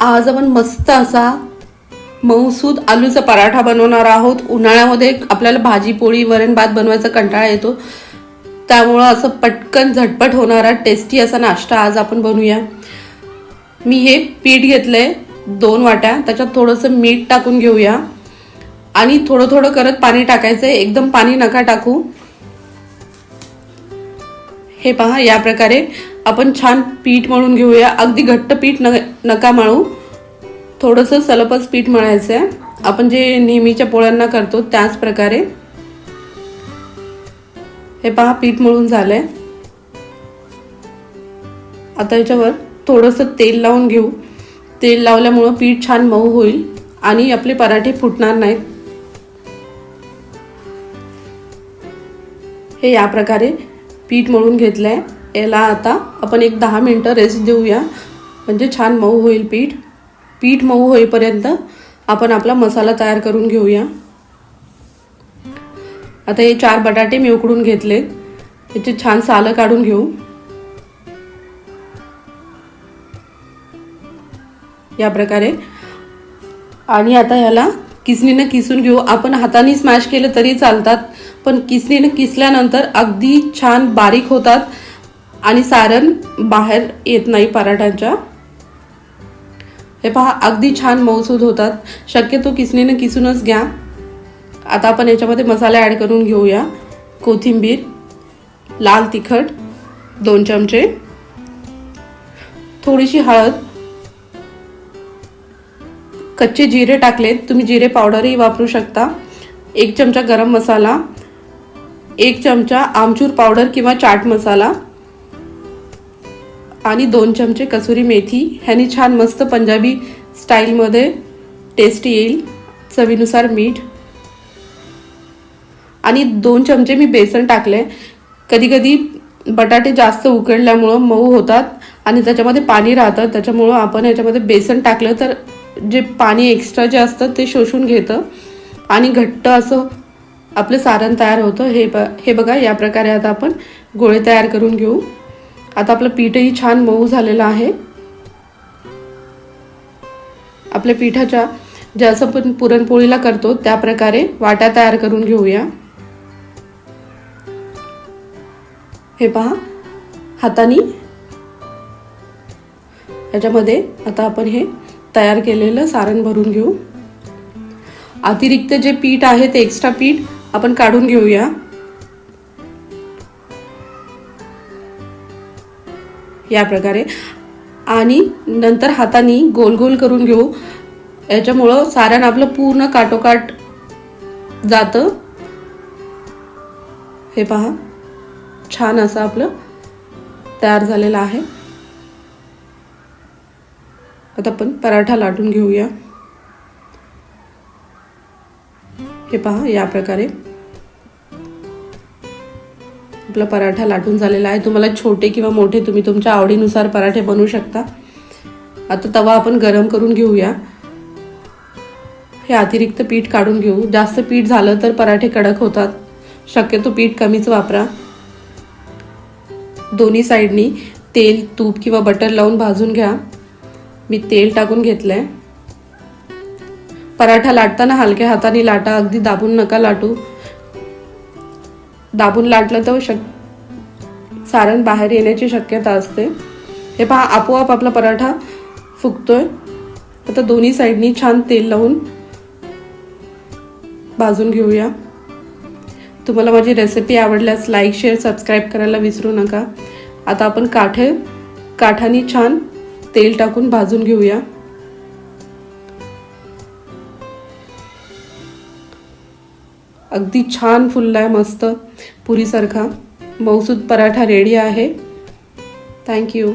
आज आपण मस्त असा मऊसूद आलूचा पराठा बनवणार आहोत. उन्हाळ्यामध्ये आपल्याला भाजी पोळी वरण भात बनवायचा कंटाळा येतो. त्यामुळं असं पटकन झटपट होणारा टेस्टी असा नाश्ता आज आपण बनवूया. मी हे पीठ घेतलंय दोन वाट्या. त्याच्यात थोडंसं मीठ टाकून घेऊया. आणि थोडं थोडं करत पाणी टाकायचंय. एकदम पाणी नका टाकू. हे पहा या प्रकारे आपण छान पीठ मळून घेऊया. अगदी घट्ट पीठ न नका मळू. थोडंसं सलपच पीठ मळायचं आहे आपण जे नेहमीच्या पोळ्यांना करतो त्याच प्रकारे. हे पहा पीठ मळून झालं आहे आता याच्यावर थोडंसं तेल लावून घेऊ. तेल लावल्यामुळं पीठ छान मऊ होईल आणि आपले पराठे फुटणार नाहीत. हे या प्रकारे पीठ मळून घेतलं आहे याला आता आपण एक दहा मिनटं रेस्ट देऊया. म्हणजे छान मऊ होईल पीठ. पीठ मऊ होईपर्यंत आपण आपला मसाला तयार करून घेऊया. आता हे चार बटाटे मी उकडून घेतलेत. याचे छान सालं काढून घेऊ. या प्रकारे. आणि आता ह्याला किसणीनं किसून घेऊ. आपण हाताने स्मॅश केलं तरी चालतात पण किसणीनं किसल्यानंतर अगदी छान बारीक होतात आणि सारण बाहेर येत नाही पराठ्यांच्या. हे पहा अगदी छान मऊसूद होतात. शक्यतो किसनीनं किसूनच घ्या. आता आपण याच्यामध्ये मसाले ॲड करून घेऊया. कोथिंबीर लाल तिखट दोन चमचे. थोडीशी हळद. कच्चे जिरे टाकलेत. तुम्ही जिरे पावडरही वापरू शकता. एक चमचा गरम मसाला. एक चमचा आमचूर पावडर किंवा चाट मसाला. आणि दोन चमचे कसुरी मेथी. ह्यानी छान मस्त पंजाबी स्टाईलमध्ये टेस्ट येईल. चवीनुसार मीठ. आणि दोन चमचे मी बेसन टाकले कधी कधी बटाटे जास्त उकडल्यामुळं मऊ होतात आणि त्याच्यामध्ये पाणी राहतं. त्याच्यामुळं आपण याच्यामध्ये बेसन टाकलं तर जे पाणी एक्स्ट्रा जे असतं ते शोषून घेतं. आणि घट्ट असं आपलं सारण तयार होतं. हे ब हे बघा या प्रकारे आता आपण गोळे तयार करून घेऊ. आता आपलं पीठही छान मऊ झालेलं आहे. आपल्या पिठाच्या जसं आपण पुरणपोळीला करतो त्या प्रकारे वाट्या तयार करून घेऊया. हे पहा हाताने. याच्यामध्ये आता आपण हे तयार केलेलं सारण भरून घेऊ. अतिरिक्त जे पीठ आहे ते एक्स्ट्रा पीठ आपण काढून घेऊया. या प्रकारे. आणि नंतर हाताने गोल गोल करून घेऊ. याच्यामुळं सारण आपलं पूर्ण काटोकाट जातं. हे पहा. छान असं आपलं तयार झालेलं आहे. आता आपण पराठा लाटून घेऊया. हे पहा या प्रकारे. आपला पराठा लाटून झालेला आहे. तुम्हाला छोटे किंवा मोठे तुम्ही तुमच्या आवडीनुसार पराठे बनवू शकता. आता तवा आपण गरम करून घेऊया. हे अतिरिक्त पीठ काढून घेऊ. जास्त पीठ झालं तर पराठे कडक होतात. शक्यतो पीठ कमीच वापरा. दोन्ही साईडनी तेल तूप किंवा बटर लावून भाजून घ्या. मी तेल टाकून घेतलं आहे पराठा लाटताना हलक्या हाताने लाटा. अगदी दाबून नका लाटू. दाबून लाटलं तर शक सारण बाहेर येण्याची शक्यता असते. हे पहा आपोआप आपला पराठा फुगतोय. आता दोन्ही साईडनी छान तेल लावून भाजून घेऊया. तुम्हाला माझी रेसिपी आवडल्यास लाईक शेअर सबस्क्राईब करायला विसरू नका. आता आपण काठे काठाने छान तेल टाकून भाजून घेऊया. अगदी छान फुललाय मस्त पुरीसारखा. मौसूद पराठा रेडी आहे. Thank you